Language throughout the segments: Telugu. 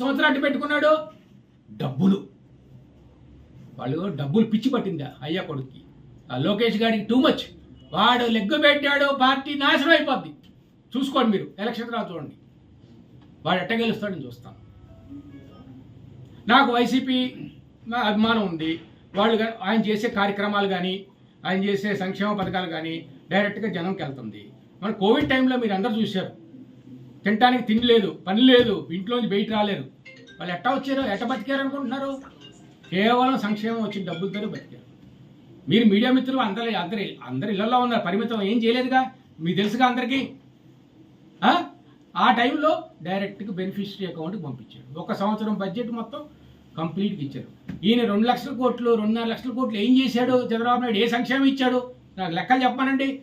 సంవత్సరం అడ్డు పెట్టుకున్నాడు? డబ్బులు. వాళ్ళు డబ్బులు పిచ్చి పట్టిందా? అయ్యా కొడుక్కి. ఆ లోకేష్ గారికి టూ మచ్ వాడు లెగ్గు పెట్టాడు పార్టీ నాశనం అయిపోద్ది. చూసుకోండి మీరు ఎలక్షన్ తర్వాత చూడండి. వాడు ఎట్ట గెలుస్తాడని చూస్తాను. నాకు వైసీపీ అభిమానం ఉంది. వాళ్ళు ఆయన చేసే కార్యక్రమాలు కానీ ఆయన చేసే సంక్షేమ పథకాలు కానీ డైరెక్ట్గా జనంకి వెళ్తుంది మన కోవిడ్ టైంలో మీరు అందరూ చూశారు. తినడానికి తిండి లేదు పని లేదు ఇంట్లోంచి బయట రాలేరు. వాళ్ళు ఎట్టా వచ్చారు ఎట్ట బతికారు అనుకుంటున్నారు? కేవలం సంక్షేమం వచ్చిన డబ్బులతో బతికారు. మీరు మీడియా మిత్రులు అందరి అందరి అందరి ఇళ్ళలో ఉన్నారు. పరిమితం ఏం చేయలేదుగా? మీకు తెలుసుగా అందరికీ? ఆ? టైంలో డైరెక్ట్గా బెనిఫిషరీ అకౌంట్కి పంపించాడు ఒక సంవత్సరం బడ్జెట్ మొత్తం కంప్లీట్గా ఇచ్చారు. ఈయన రెండు లక్షల కోట్లు రెండున్నర లక్షల కోట్లు ఏం చేశాడు? చంద్రబాబు నాయుడు ఏ సంక్షేమం ఇచ్చాడు? నాకు లెక్కలు చెప్పానండి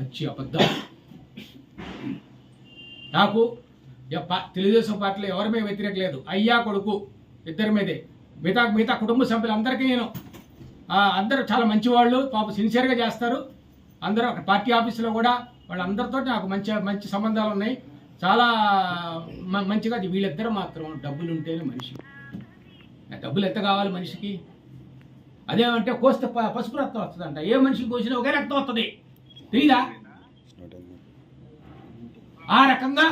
వచ్చి అబద్ధం. నాకు తెలుగుదేశం పార్టీలో ఎవరి మీద వ్యతిరేక లేదు. అయ్యా కొడుకు ఇద్దరి మీదే. మిగతా మిగతా కుటుంబ సభ్యులందరికీ నేను అందరూ చాలా మంచివాళ్ళు పాపం సిన్సియర్గా చేస్తారు. అందరూ అక్కడ పార్టీ ఆఫీసులో కూడా వాళ్ళందరితో నాకు మంచి మంచి సంబంధాలు ఉన్నాయి. చాలా మ- మంచిగా అది వీళ్ళిద్దరు మాత్రం డబ్బులు ఉంటేనే మనిషి డబ్బులు ఎంత కావాలి మనిషికి? అదేమంటే కోస్తే ప- పసుపు రక్తం వస్తుందంట. ఏ మనిషికి కోసినా ఒకే రక్తం వస్తుంది. తెలీదా? ఆ రకంగా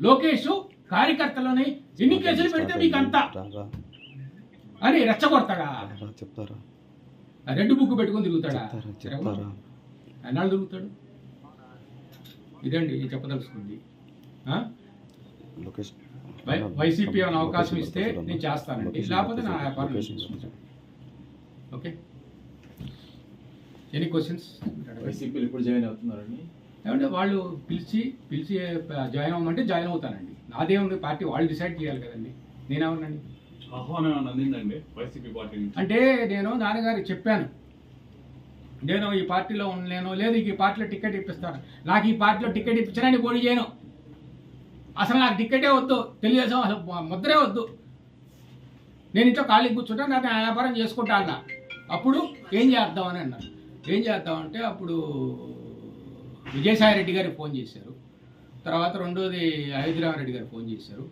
లోకేష్ కార్యకర్తలని ఎన్ని కేసులు పెడితే మీకు అంత అని రెచ్చగొడతాడా? చెప్తారా? రెడ్ బుక్ పెట్టుకొని తిరుగుతాడా? ఎన్నాళ్ళు తిరుగుతాడు? ఇదండి చెప్పదలుచుకుంది. ఆ? లొకేషన్ వై- వైసీపీ ఏమైనా అవకాశం ఇస్తే నేను చేస్తానండి. లేకపోతే నా వ్యాపారం. ఓకే. ఎనీ క్వశ్చన్స్ వైసీపీలు ఇప్పుడు జాయిన్ అవుతున్నారండి? ఏమంటే వాళ్ళు పిలిచి పిలిచి జాయిన్ అవ్వమంటే జాయిన్ అవుతానండి. నాదేముంది పార్టీ వాళ్ళు డిసైడ్ చేయాలి కదండి. నేనేమన్నాండి ఆహ్వానం ఏమైనా అందిందండి వైసీపీ పార్టీ నుంచి. అంటే నేను నాన్నగారికి చెప్పాను. నేను ఈ పార్టీలో ఉండలేను లేదు ఈ పార్టీలో టికెట్ ఇప్పిస్తాను. నాకు ఈ పార్టీలో టికెట్ ఇప్పించినా నేను పోటీ చేయను. అసలు నాకు టికెటే వద్దు. తెలుగుదేశం అసలు ముద్రే వద్దు. నేను ఇంట్లో ఖాళీ కూర్చుంటా నాకు వ్యాపారం చేసుకుంటా అన్న. అప్పుడు ఏం చేద్దామని అన్నారు. ఏం చేద్దామంటే అప్పుడు విజయసాయి రెడ్డి గారికి ఫోన్ చేశారు. తర్వాత రెండోది అయోధ్యరామరెడ్డి గారు ఫోన్ చేశారు.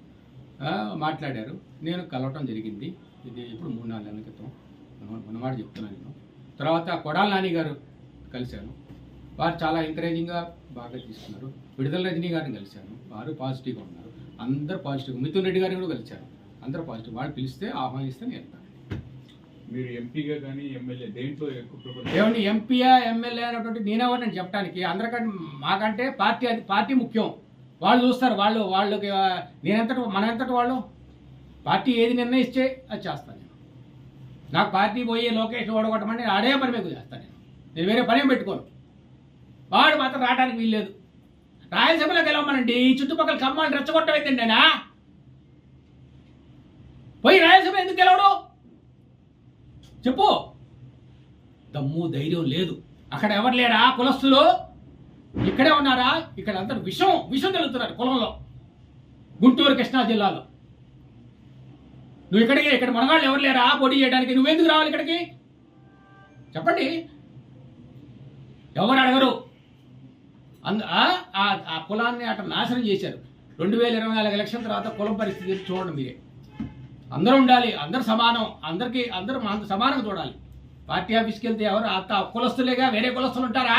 మాట్లాడారు. నేను కలవటం జరిగింది. ఇది ఇప్పుడు మూడు నాలుగు నెలల క్రితం. మనమాట చెప్తున్నాను నేను. తర్వాత కొడాల నాని గారు కలిశాను వారు చాలా ఎంకరేజింగ్గా బాగా తీసుకున్నారు. విడుదల రజనీ గారిని కలిశాను. వారు పాజిటివ్గా ఉన్నారు. అందరు పాజిటివ్ మిథున్ రెడ్డి గారిని కూడా కలిశాను. అందరూ పాజిటివ్ వాళ్ళు పిలిస్తే ఆహ్వానిస్తే నేను వెళ్తాను. మీరు ఎంపీగా కానీ ఎమ్మెల్యే దేంట్లో ఎక్కువ ఏమండి ఎంపీయా ఎమ్మెల్యే అనేటువంటి నేనెవరిని చెప్పడానికి అందరికంటే మాకంటే పార్టీ అది పార్టీ ముఖ్యం. వాళ్ళు చూస్తారు వాళ్ళు వాళ్ళకి నేనెంతటి మనంతటి వాళ్ళు? పార్టీ ఏది నిర్ణయిస్తే అది చేస్తాను నేను. నాకు పార్టీ పోయే లోకేషన్ ఓడగొట్టమని ఆడే అడే పని మీకు చేస్తాను నేను. నేను వేరే పని పెట్టుకోను. వాడు మాత్రం రావడానికి వీల్లేదు. రాయలసీమలో గెలవమనండి ఈ చుట్టుపక్కల ఖమ్మాలు రెచ్చగొట్టమైందండి నేనా? పోయి రాయలసీమ ఎందుకు గెలవడు? చెప్పు. దమ్ము ధైర్యం లేదు. అక్కడ ఎవరు లేరా? కులస్తులు? ఇక్కడే ఉన్నారా? ఇక్కడ అందరు విషం విషం తెలుగుతున్నారు కులంలో. గుంటూరు కృష్ణా జిల్లాలో. నువ్వు ఇక్కడికి ఇక్కడ మనగాళ్ళు ఎవరు లేరా? పోటీ చేయడానికి నువ్వెందుకు రావాలి ఇక్కడికి? చెప్పండి. ఎవరు అడగరు? అంద ఆ- కులాన్ని అట నాశనం చేశారు. రెండు వేల ఇరవై నాలుగు ఎలక్షన్ తర్వాత కులం పరిస్థితి చూడండి మీరే. అందరూ ఉండాలి అందరు సమానం అందరికి అందరూ మా సమానంగా చూడాలి. పార్టీ ఆఫీస్కి వెళ్తే ఎవరు? అంత కులస్తులేగా వేరే కులస్తులు ఉంటారా?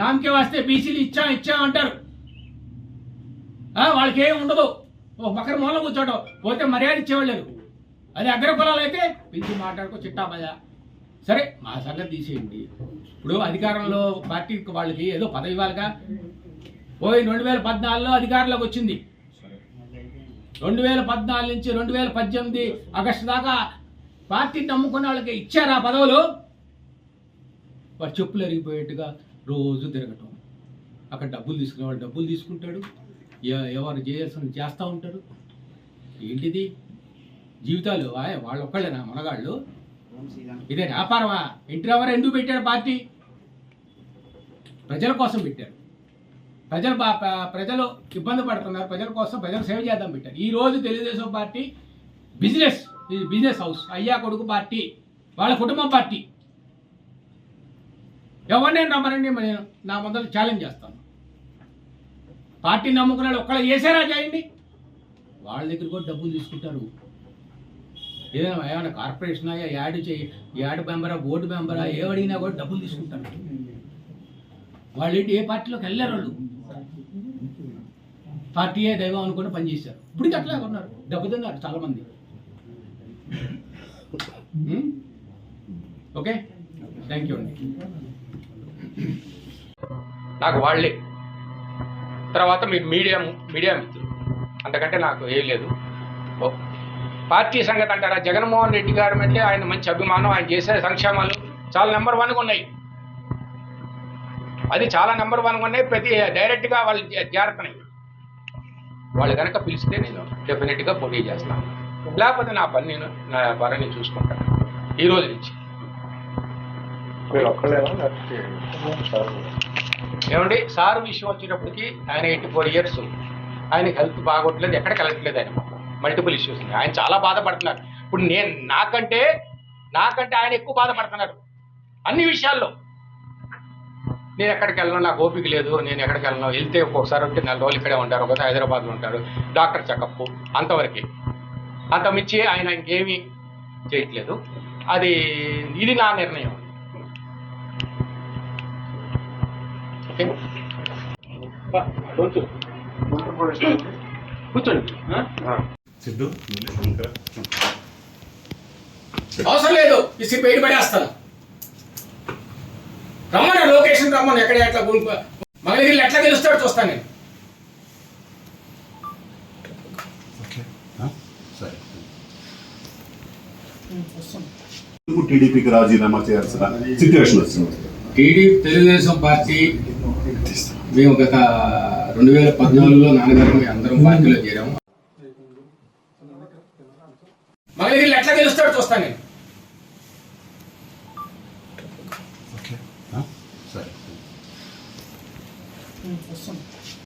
నామకే వస్తే బీసీలు ఇచ్చాం ఇచ్చాం అంటారు. వాళ్ళకి ఏం ఉండదు. ఓ పక్కన మూల కూర్చోవడం పోతే మర్యాద ఇచ్చేవాళ్ళు లేరు. అగ్ర కులాలు అయితే పిలిచి మాట్లాడుకో చిట్టా మజా సరే మా సంగతి తీసేయండి. ఇప్పుడు అధికారంలో పార్టీ వాళ్ళకి ఏదో పదవి ఇవ్వాలిగా. పోయి రెండు వేల పద్నాలుగులో అధికారంలోకి వచ్చింది. రెండు వేల పద్నాలుగు నుంచి రెండు వేల పద్దెనిమిది ఆగస్టు దాకా పార్టీని నమ్ముకున్న వాళ్ళకి ఇచ్చారా పదవులు? వాడు చెప్పులు ఎరిగిపోయేట్టుగా రోజు తిరగటం. అక్కడ డబ్బులు తీసుకునే వాళ్ళు డబ్బులు తీసుకుంటాడు. ఎవరు చేయాల్సిన చేస్తూ ఉంటాడు. ఏంటిది? జీవితాలు వాళ్ళు ఒక్కళ్ళేనా మనగాళ్ళు? ఇదే వ్యాపారమా? ఎన్టీ ఎవరు ఎందుకు పెట్టాడు పార్టీ? ప్రజల కోసం పెట్టారు. ప్రజలు ప్రజలు ఇబ్బంది పడుతున్నారు. ప్రజల కోసం ప్రజలు సేవ చేద్దాం పెట్టారు. ఈ రోజు తెలుగుదేశం పార్టీ బిజినెస్ ఇది బిజినెస్ హౌస్ అయ్యా కొడుకు పార్టీ వాళ్ళ కుటుంబం పార్టీ. ఎవరిని రమ్మనండి నేను నా ముందర ఛాలెంజ్ చేస్తాను. పార్టీ నమ్ముకున్నాడు ఒక్కడ చేసారా చేయండి. వాళ్ళ దగ్గర కూడా డబ్బులు తీసుకుంటారు ఏదైనా ఏమైనా కార్పొరేషన్ యాడ్ చేయి యాడ్ మెంబరా బోర్డు మెంబరా ఏ అడిగినా కూడా డబ్బులు తీసుకుంటారు వాళ్ళేంటి ఏ పార్టీలోకి వెళ్ళారు వాళ్ళు. పార్టీయే దైవం అనుకుని పనిచేశారు ఇప్పుడు అట్లా ఉన్నారు. దెబ్బతిన్నారు తిన్నారు చాలా మంది ఓకే? థ్యాంక్ యూ అండి. నాకు వాళ్ళే. తర్వాత మీరు మీడియా మీడియా మిత్రులు అంతకంటే నాకు ఏం లేదు. ఓ. పార్టీ సంగతి అంటారా? జగన్మోహన్ రెడ్డి గారి మీద ఆయన మంచి అభిమానం ఆయన చేసే సంక్షేమాలు చాలా నెంబర్ వన్గా ఉన్నాయి. అది చాలా నెంబర్ వన్ ఉన్నాయి ప్రతి డైరెక్ట్గా వాళ్ళు చేరుతున్నాయి వాళ్ళు కనుక పిలిస్తే నేను డెఫినెట్గా పోటీ చేస్తాను. లేకపోతే నా పని నేను నా పని నేను చూసుకుంటాను. ఈ రోజు నుంచి. ఏమండి? సార్ విషయం వచ్చేటప్పటికి ఆయన ఎయిటీ ఫోర్ ఇయర్స్. ఆయన హెల్త్ బాగోట్లేదు ఎక్కడికి కలగట్లేదు ఆయన. మల్టిపుల్ ఇష్యూస్ ఉన్నాయి. ఆయన చాలా బాధపడుతున్నారు. ఇప్పుడు నేను నాకంటే నాకంటే ఆయన ఎక్కువ బాధపడుతున్నారు. అన్ని విషయాల్లో. నేను ఎక్కడికి వెళ్ళను నాకు ఓపిక లేదు. నేను ఎక్కడికి వెళ్ళను? వెళ్తే ఒక్కొక్కసారి ఉంటే నెల రోజులు ఇక్కడే ఉంటారు. ఒకసారి హైదరాబాద్లో ఉంటారు. డాక్టర్ చెకప్ అంతవరకే. అంత మించి ఆయన ఇంకేమీ చేయట్లేదు. అది ఇది నా నిర్ణయం. ఓకే? కూర్చోండి. అవసరం లేదు. ఇసి బయట పడేస్తాను. రమ్మని లొకేషన్ రమ్మని. ఎక్కడ ఎట్లా మంగళగిరిలో ఎట్లా గెలుస్తాడో చూస్తాను నేను. సరే. టీడీపీకి రాజీనామా చేయాల్సిన సిచ్యువేషన్ వచ్చింది? టీడీపీ తెలుగుదేశం పార్టీ మేము గత రెండు వేల పద్నాలుగులో నాన్నగారు అందరం పార్టీలో చేరాము. మంగళగిరిలో ఎట్లా గెలుస్తాడో చూస్తాను నేను. సరే